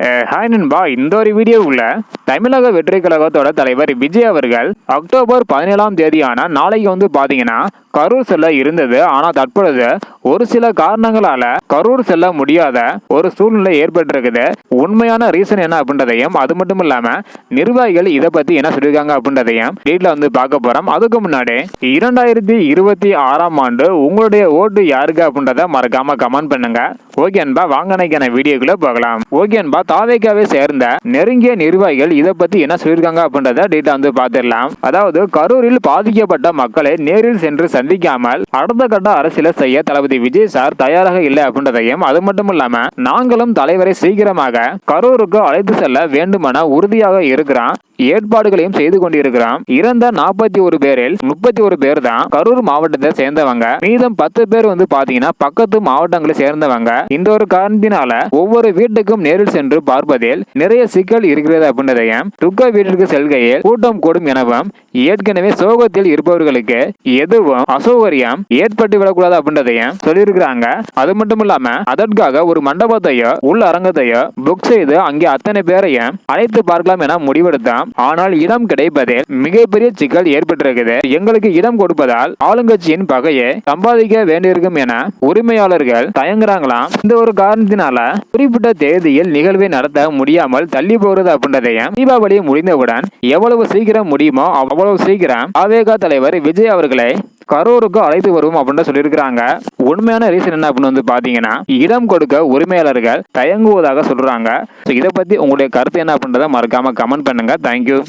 Hi நண்பா. இந்த ஒரு வீடியோவில் தமிழக வெற்றி கழகத்தோட தலைவர் விஜய் அவர்கள் அக்டோபர் பதினேழாம் தேதியான நாளைக்கு வந்து பார்த்தீங்கன்னா கரூர் செல்ல இருந்தது. ஆனால் தற்பொழுது ஒரு சில காரணங்களால கரூர் செல்ல முடியாத ஒரு சூழ்நிலை ஏற்பட்டிருக்குது. உண்மையான ரீசன் என்ன அப்படின்றதையும் அது மட்டும் இல்லாம நிர்வாகிகள் இதை பத்தி என்ன சொல்லியிருக்காங்க அப்படின்றதையும் டீட்ல வந்து பார்க்க போறோம். அதுக்கு முன்னாடி இரண்டாயிரத்தி இருபத்தி ஆறாம் ஆண்டு உங்களுடைய ஓட்டு யாருக்கு அப்படின்றத மறக்காம கமெண்ட் பண்ணுங்க. ஓகே அன்பா வாங்க வீடியோக்குள்ள போகலாம். ஓகே அன்பா சேர்ந்த நெருங்கிய நிர்வாகிகள் இதை பத்தி என்ன சொல்லியிருக்காங்க அப்படின்றத டீட்டா வந்து பார்த்துடலாம். அதாவது கரூரில் பாதிக்கப்பட்ட மக்களை நேரில் சென்று சந்திக்காமல் அடுத்த கட்ட அரசியலை செய்ய தளபதி விஜய் சார் தயாராக இல்லை அப்படின்றதையும் அது மட்டும் இல்லாம நாங்களும் தலைவரை சீக்கிரமாக கரூருக்கு அழைத்து செல்ல வேண்டுமென உறுதியாக இருக்கிறான். ஏற்பாடுகளையும் செய்து கொண்டிருக்கிறான். இறந்த நாற்பத்தி ஒரு பேரில் முப்பத்தி ஒரு பேர் தான் கரூர் மாவட்டத்தை சேர்ந்தவங்க. மீதம் பத்து பேர் வந்து பாத்தீங்கன்னா பக்கத்து மாவட்டங்களை சேர்ந்தவங்க. இந்த ஒரு காரணத்தினால ஒவ்வொரு வீட்டுக்கும் நேரில் சென்று பார்ப்பதில் நிறைய சிக்கல் இருக்கிறது அப்படின்றதையும் துக்க வீட்டிற்கு செல்கையில் கூட்டம் கூடும் எனவும் ஏற்கனவே சோகத்தில் இருப்பவர்களுக்கு எதுவும் அசௌகரியம் ஏற்பட்டு விடக்கூடாது அப்படின்றதையும் சொல்லியிருக்கிறாங்க. அது மட்டும் இல்லாம அதற்காக ஒரு மண்டபத்தையோ உள் அரங்கத்தையோ புக் செய்து அங்கே அத்தனை பேரையும் அழைத்து பார்க்கலாம் என முடிவெடுத்தான். ஆனால் இடம் கிடைப்பதில் மிகப்பெரிய சிக்கல் ஏற்பட்டிருக்குது எங்களுக்கு இடம் கொடுப்பதால் ஆளுங்கட்சியின் பகையை சம்பாதிக்க வேண்டியிருக்கும் என உரிமையாளர்கள் தயங்குறாங்களாம். இந்த ஒரு காரணத்தினால குறிப்பிட்ட தேதியில் நிகழ்வை நடத்த முடியாமல் தள்ளி போகிறது அப்படின்றதையும் தீபாவளி முடிந்தவுடன் எவ்வளவு சீக்கிரம் முடியுமோ அவ்வளவு சீக்கிரம் அவேகா தலைவர் விஜய் அவர்களை கரூருக்கு அழைத்து வருவோம் அப்படின்னு சொல்லியிருக்கிறாங்க. உண்மையான ரீசன் என்ன அப்படின்னு வந்து பாத்தீங்கன்னா இடம் கொடுக்க உரிமையாளர்கள் தயங்குவதாக சொல்றாங்க. ஸோ இதை பத்தி உங்களுடைய கருத்து என்ன அப்படின்றத மறக்காம கமெண்ட் பண்ணுங்க. தேங்க்யூ